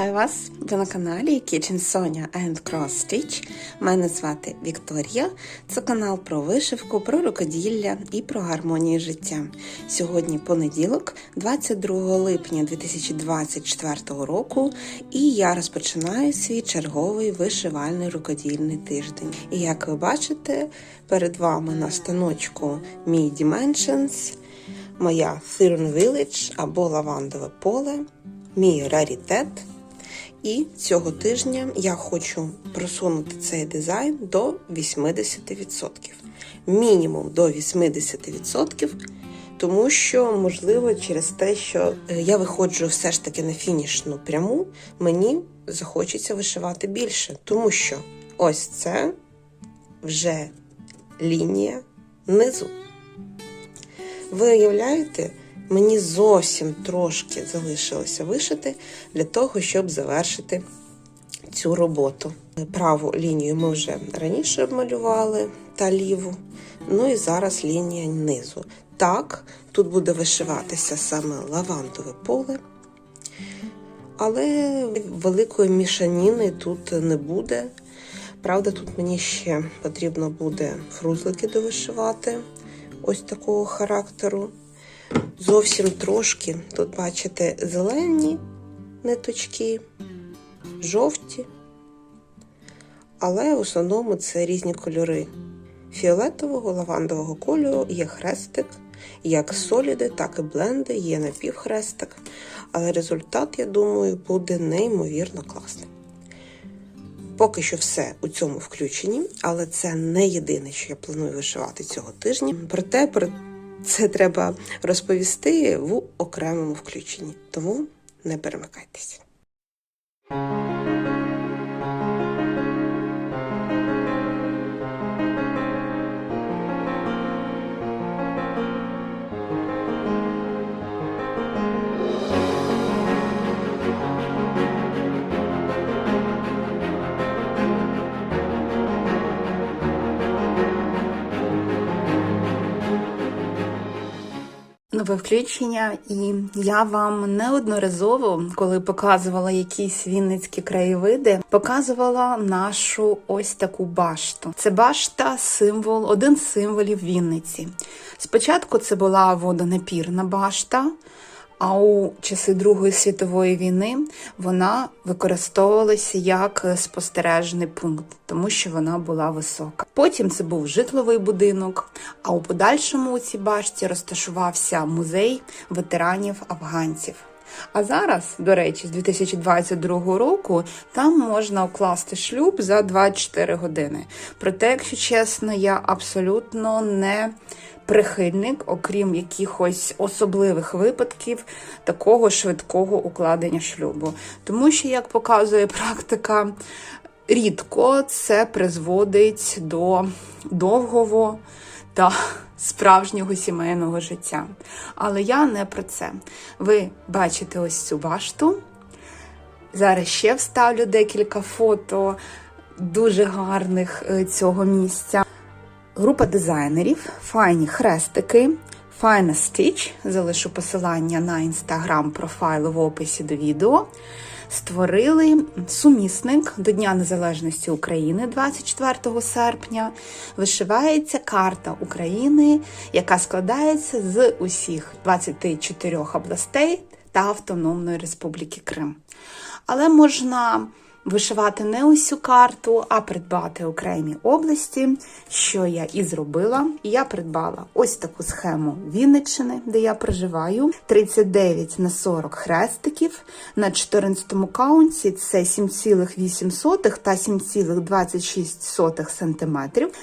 Вітаю вас! Ви на каналі Kitchen Sonia and Cross Stitch. Мене звати Вікторія. Це канал про вишивку, про рукоділля і про гармонію життя. Сьогодні понеділок, 22 липня 2024 року, і я розпочинаю свій черговий вишивальний рукодільний тиждень. І як ви бачите, перед вами на станочку мій Dimensions, моя Thorn Village або лавандове поле мій раритет. І цього тижня я хочу просунути цей дизайн до 80%. Мінімум до 80%, тому що, можливо, через те, що е, я виходжу все ж таки на фінішну пряму, мені захочеться вишивати більше. Тому що ось це вже лінія низу. Ви уявляєте? Мені зовсім трошки залишилося вишити для того, щоб завершити цю роботу. Праву лінію ми вже раніше обмалювали та ліву, ну і зараз лінія низу. Так, тут буде вишиватися саме лавандове поле, але великої мішаніни тут не буде. Правда, тут мені ще потрібно буде фрузлики довишивати ось такого характеру. Зовсім трошки, тут, бачите, зелені ниточки, жовті, але в основному це різні кольори. Фіолетового, лавандового кольору є хрестик, як соліди, так і бленди, є напівхрестик. Але результат, я думаю, буде неймовірно класний. Поки що все у цьому включенні, але це не єдине, що я планую вишивати цього тижня. Проте про це треба розповісти в окремому включенні. Тому не перемикайтеся. Нове включення, і я вам неодноразово, коли показувала якісь вінницькі краєвиди, показувала нашу ось таку башту. Це башта символ, один з символів Вінниці. Спочатку це була водонапірна башта. А у часи Другої світової війни вона використовувалася як спостережний пункт, тому що вона була висока. Потім це був житловий будинок. А у подальшому у цій башті розташувався музей ветеранів афганців. А зараз, до речі, з 2022 року там можна укласти шлюб за 24 години. Проте, якщо чесно, я абсолютно не прихильник, окрім якихось особливих випадків, такого швидкого укладення шлюбу. Тому що, як показує практика, рідко це призводить до довгого та справжнього сімейного життя. Але я не про це. Ви бачите ось цю башту. Зараз ще вставлю декілька фото дуже гарних е, цього місця. Група дизайнерів, файні хрестики, Fine Stitch, залишу посилання на інстаграм профайл в описі до відео. Створили сумісник до Дня Незалежності України 24 серпня. Вишивається карта України, яка складається з усіх 24 областей та Автономної Республіки Крим. Але можна вишивати не усю карту, а придбати окремі області, що я і зробила. Я придбала ось таку схему Вінниччини, де я проживаю. 39 на 40 хрестиків. На 14 каунті це 7,8 та 7,26 см.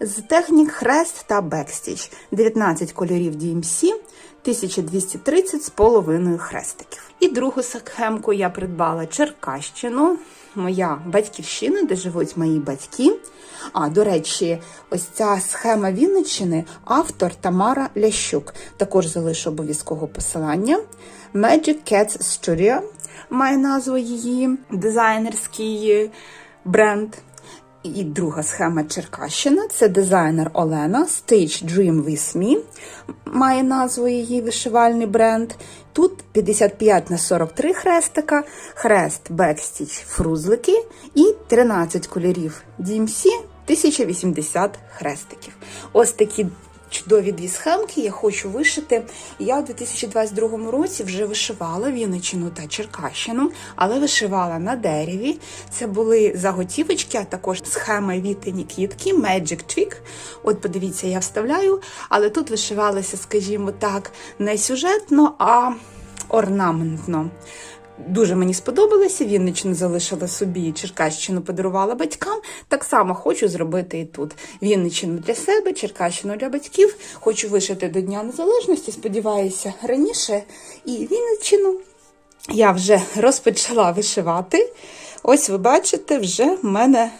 З технік хрест та бекстіч. 19 кольорів DMC. 1230 з половиною хрестиків. І другу схемку я придбала Черкащину, моя батьківщина, де живуть мої батьки. А, до речі, ось ця схема Вінниччини, автор Тамара Лящук. Також залишу обов'язково посилання. Magic Cats Studio має назву її дизайнерський бренд. І друга схема Черкащина це дизайнер Олена Stitch Dream With Me, має назву її вишивальний бренд. Тут 55 на 43 хрестика, хрест бекстіч фрузлики і 13 кольорів DMC 1080 хрестиків. Ось такі чудові дві схемки я хочу вишити. Я у 2022 році вже вишивала Вінничину та Черкащину, але вишивала на дереві. Це були заготівочки, а також схема Віти Нікітки, Magic Trick. От подивіться, я вставляю, але тут вишивалося, скажімо так, не сюжетно, а орнаментно. Дуже мені сподобалося. Вінничину залишила собі, Черкащину подарувала батькам. Так само хочу зробити і тут. Вінничину для себе, Черкащину для батьків. Хочу вишити до Дня Незалежності. Сподіваюся, раніше. І Вінничину я вже розпочала вишивати. Ось ви бачите, вже в мене.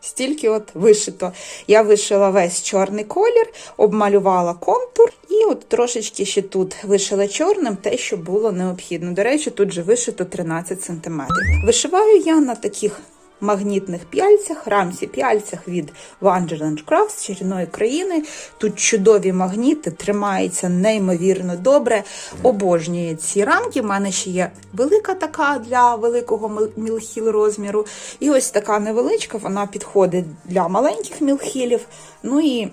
Стільки от вишито. Я вишила весь чорний колір, обмалювала контур і от трошечки ще тут вишила чорним те, що було необхідно. До речі, тут же вишито 13 см. Вишиваю я на таких магнітних п'яльцях, рамці п'яльцях від Wonderland Crafts чарівної країни. Тут чудові магніти, тримаються неймовірно добре. Обожнюю ці рамки. У мене ще є велика така для великого мілхіл розміру. І ось така невеличка, вона підходить для маленьких мілхілів. Ну і,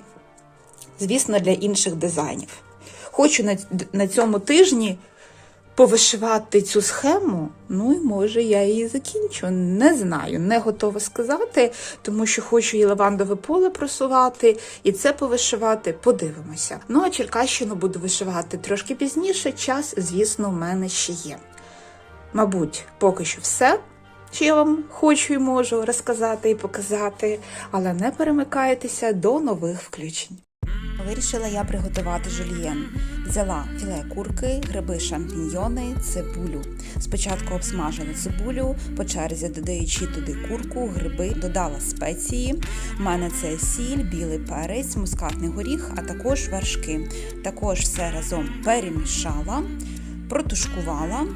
звісно, для інших дизайнів. Хочу на цьому тижні повишивати цю схему, ну і може я її закінчу. Не знаю, не готова сказати, тому що хочу і лавандове поле просувати, і це повишивати. Подивимося. Ну а Черкащину буду вишивати трошки пізніше. Час, звісно, в мене ще є. Мабуть, поки що все. Що я вам хочу і можу розказати і показати, але не перемикайтеся до нових включень. Вирішила я приготувати жульєн. Взяла філе курки, гриби шампіньйони, цибулю. Спочатку обсмажила цибулю, по черзі додаючи туди курку, гриби, додала спеції. У мене це сіль, білий перець, мускатний горіх, а також вершки. Також все разом перемішала, протушкувала,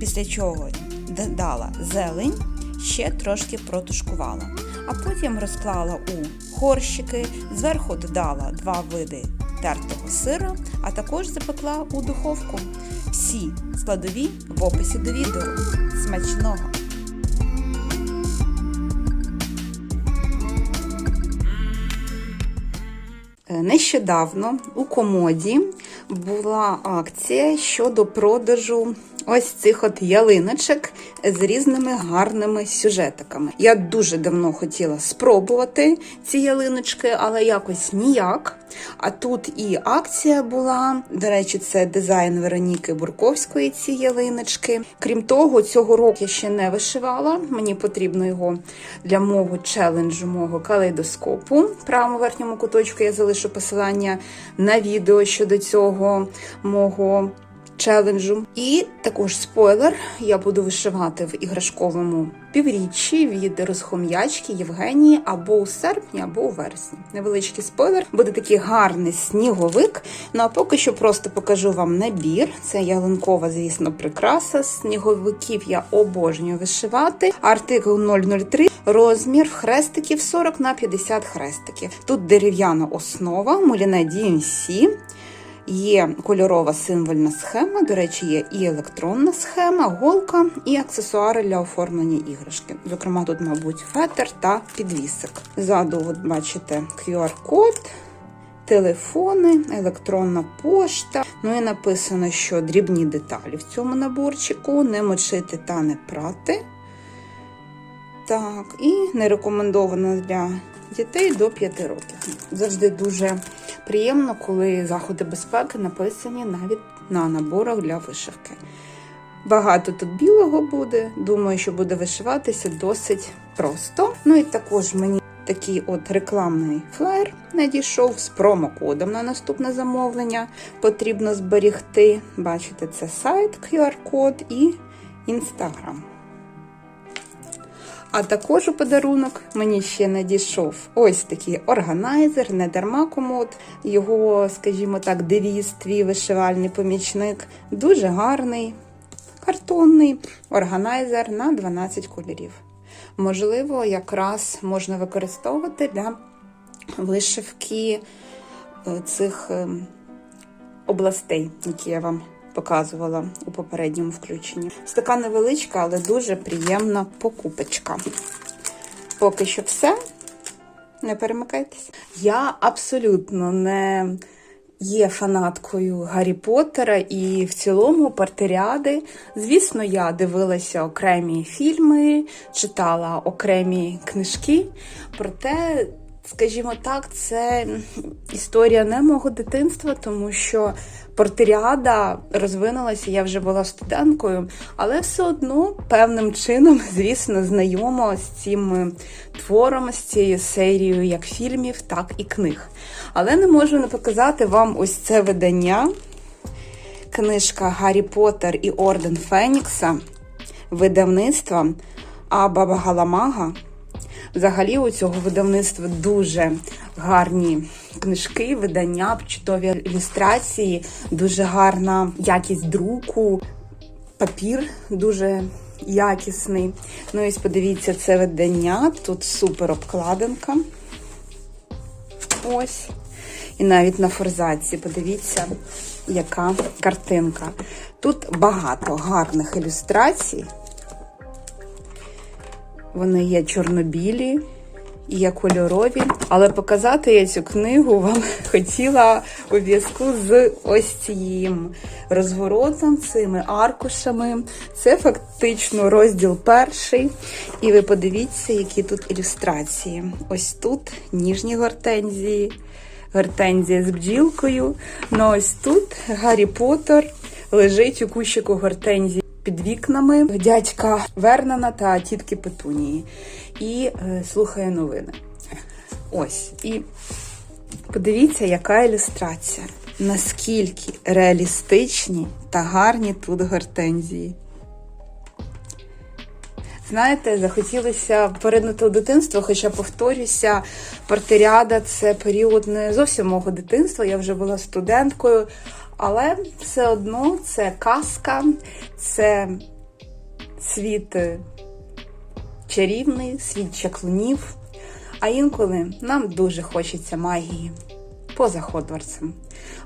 після чого додала зелень, ще трошки протушкувала. А потім розклала у горщики, зверху додала два види тертого сира, а також запекла у духовку. Всі складові в описі до відео. Смачного! Нещодавно у комоді була акція щодо продажу ось цих от ялиночок з різними гарними сюжетиками. Я дуже давно хотіла спробувати ці ялиночки, але якось ніяк. А тут і акція була. До речі, це дизайн Вероніки Бурковської. Ці ялиночки. Крім того, цього року я ще не вишивала. Мені потрібно його для мого челенджу, мого калейдоскопу. В правому верхньому куточку я залишу посилання на відео щодо цього мого челенджу. І також спойлер: я буду вишивати в іграшковому півріччі від розхом'ячки Євгенії або у серпні, або у вересні. Невеличкий спойлер, буде такий гарний сніговик. Ну а поки що просто покажу вам набір. Це ялинкова, звісно, прикраса. Сніговиків я обожнюю вишивати. Артикул 003, розмір хрестиків 40 на 50 хрестиків. Тут дерев'яна основа, муліне DMC. Є кольорова символьна схема, до речі, є і електронна схема, голка, і аксесуари для оформлення іграшки. Зокрема, тут, мабуть, фетр та підвісик. Ззаду, от бачите, QR-код, телефони, електронна пошта. Ну і написано, що дрібні деталі в цьому наборчику не мочити та не прати. Так, і не рекомендовано для дітей до 5 років. Завжди дуже приємно, коли заходи безпеки написані навіть на наборах для вишивки. Багато тут білого буде, думаю, що буде вишиватися досить просто. Ну і також мені такий от рекламний флаєр надійшов з промокодом на наступне замовлення. Потрібно зберігти. Бачите, це сайт, QR-код і Інстаграм. А також у подарунок мені ще надійшов ось такий органайзер, не дарма комод. Його, скажімо так, девіз, твій вишивальний помічник. Дуже гарний, картонний органайзер на 12 кольорів. можливо, якраз можна використовувати для вишивки е, цих е, областей, які я вам показувала у попередньому включенні. Ось така невеличка, але дуже приємна покупочка. Поки що все. Не перемикайтеся. Я абсолютно не є фанаткою Гаррі Поттера і в цілому партеріади. Звісно, я дивилася окремі фільми, читала окремі книжки. Проте, скажімо так, це історія не мого дитинства, тому що портеріада розвинулася, я вже була студенткою, але все одно певним чином, звісно, знайома з цим твором, з цією серією як фільмів, так і книг. Але не можу не показати вам ось це видання. Книжка Гаррі Поттер і Орден Фенікса видавництва Аба Галамага. Взагалі, у цього видавництва дуже гарні книжки, видання, чудові ілюстрації, дуже гарна якість друку, папір дуже якісний. Ну і подивіться, це видання. Тут супер обкладинка. Ось. І навіть на форзаці, подивіться, яка картинка. Тут багато гарних ілюстрацій. Вони є чорнобілі, є кольорові. Але показати я цю книгу вам хотіла у зв'язку з ось цим розворотом, цими аркушами. Це фактично розділ перший. І ви подивіться, які тут ілюстрації. Ось тут ніжні гортензії, гортензія з бджілкою. Ну ось тут Гаррі Поттер лежить у кущику гортензії під вікнами дядька Вернана та тітки Петунії і е, слухає новини. Ось. І подивіться, яка ілюстрація. Наскільки реалістичні та гарні тут гортензії. Знаєте, захотілося поринути у дитинство, хоча повторюся, партеріада це період не зовсім мого дитинства. Я вже була студенткою, але все одно це казка, це світ чарівний, світ чаклунів. А інколи нам дуже хочеться магії поза Хогвартсом,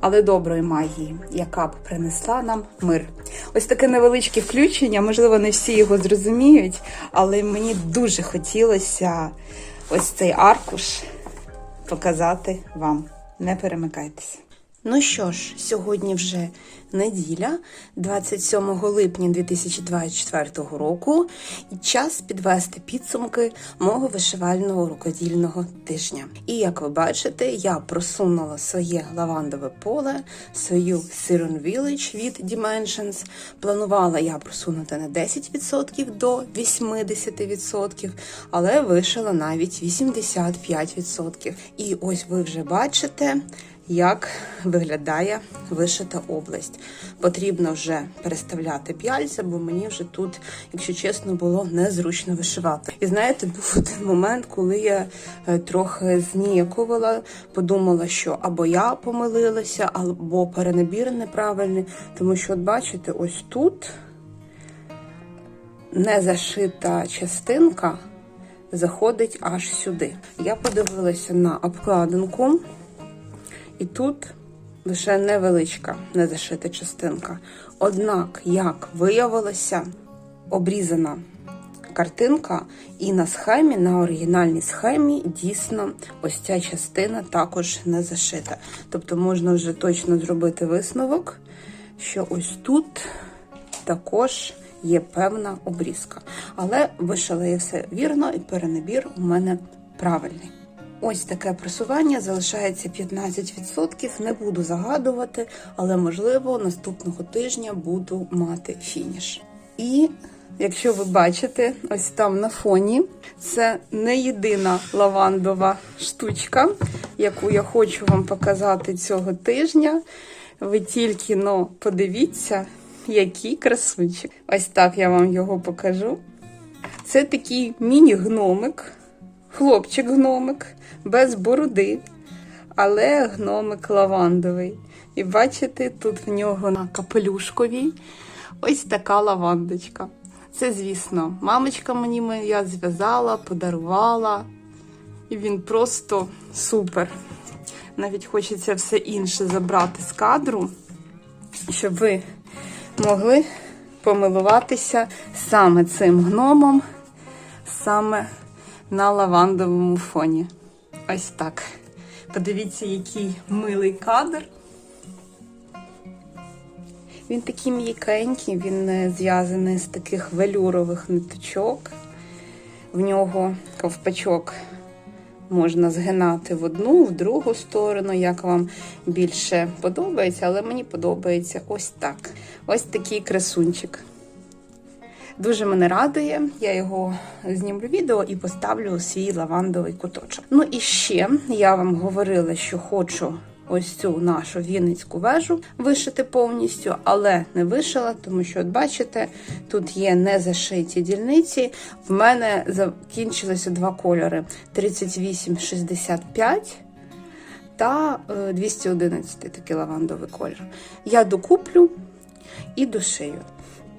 але доброї магії, яка б принесла нам мир. Ось таке невеличке включення, можливо, не всі його зрозуміють, але мені дуже хотілося ось цей аркуш показати вам. Не перемикайтеся. Ну що ж, сьогодні вже неділя, 27 липня 2024 року, і час підвести підсумки мого вишивального рукодільного тижня. І як ви бачите, я просунула своє лавандове поле, свою Siren Village від Dimensions. Планувала я просунути на 10% до 80%, але вишила навіть 85%. І ось ви вже бачите як виглядає вишита область. Потрібно вже переставляти п'яльця, бо мені вже тут, якщо чесно, було незручно вишивати. І знаєте, був один момент, коли я е, трохи зніякувала, подумала, що або я помилилася, або перенабір неправильний, тому що, от бачите, ось тут не зашита частинка. Заходить аж сюди. Я подивилася на обкладинку. І тут лише невеличка незашита частинка. Однак, як виявилося, обрізана картинка, і на схемі, на оригінальній схемі, дійсно, ось ця частина також не зашита. Тобто можна вже точно зробити висновок, що ось тут також є певна обрізка. Але вишила я все вірно, і перенабір у мене правильний. Ось таке просування залишається 15%. Не буду загадувати, але можливо наступного тижня буду мати фініш. І якщо ви бачите, ось там на фоні це не єдина лавандова штучка, яку я хочу вам показати цього тижня. Ви тільки но подивіться, який красунчик. Ось так я вам його покажу. Це такий міні-гномик, хлопчик-гномик без бороди, але гномик лавандовий. І бачите, тут в нього на капелюшковій ось така лавандочка. Це, звісно, мамочка мені моя зв'язала, подарувала. І він просто супер. Навіть хочеться все інше забрати з кадру, щоб ви могли помилуватися саме цим гномом, саме на лавандовому фоні. Ось так. Подивіться, який милий кадр. Він такий м'якенький, він е, зв'язаний з таких велюрових ниточок. В нього ковпачок можна згинати в одну, в другу сторону, як вам більше подобається, але мені подобається ось так. Ось такий красунчик. Дуже мене радує. Я його знімлю відео і поставлю у свій лавандовий куточок. Ну і ще я вам говорила, що хочу ось цю нашу Вінницьку вежу вишити повністю, але не вишила, тому що, от бачите, тут є незашиті дільниці. В мене закінчилися два кольори: 3865 та е, 211 такий лавандовий колір. Я докуплю і дошию.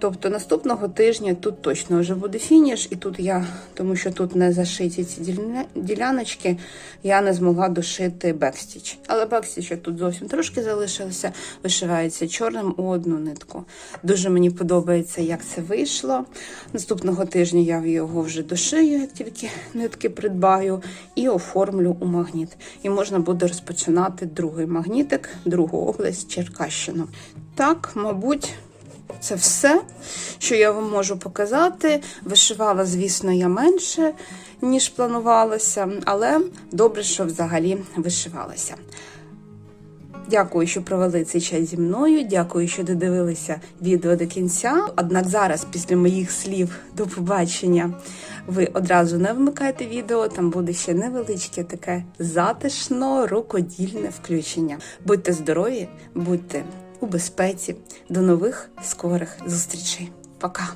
Тобто наступного тижня тут точно вже буде фініш, і тут я, тому що тут не зашиті ці діляночки, я не змогла дошити бекстіч. Але бекстіч тут зовсім трошки залишилося, вишивається чорним у одну нитку. Дуже мені подобається, як це вийшло. Наступного тижня я його вже дошию, як тільки нитки придбаю, і оформлю у магніт. І можна буде розпочинати другий магнітик, другу область Черкащину. Так, мабуть. Це все, що я вам можу показати. Вишивала, звісно, я менше, ніж планувалося, але добре, що взагалі вишивалася. Дякую, що провели цей час зі мною. Дякую, що додивилися відео до кінця. Однак зараз, після моїх слів до побачення, ви одразу не вмикайте відео. Там буде ще невеличке таке затишно рукодільне включення. Будьте здорові, будьте у безпеці. До нових скорих зустрічей. Пока!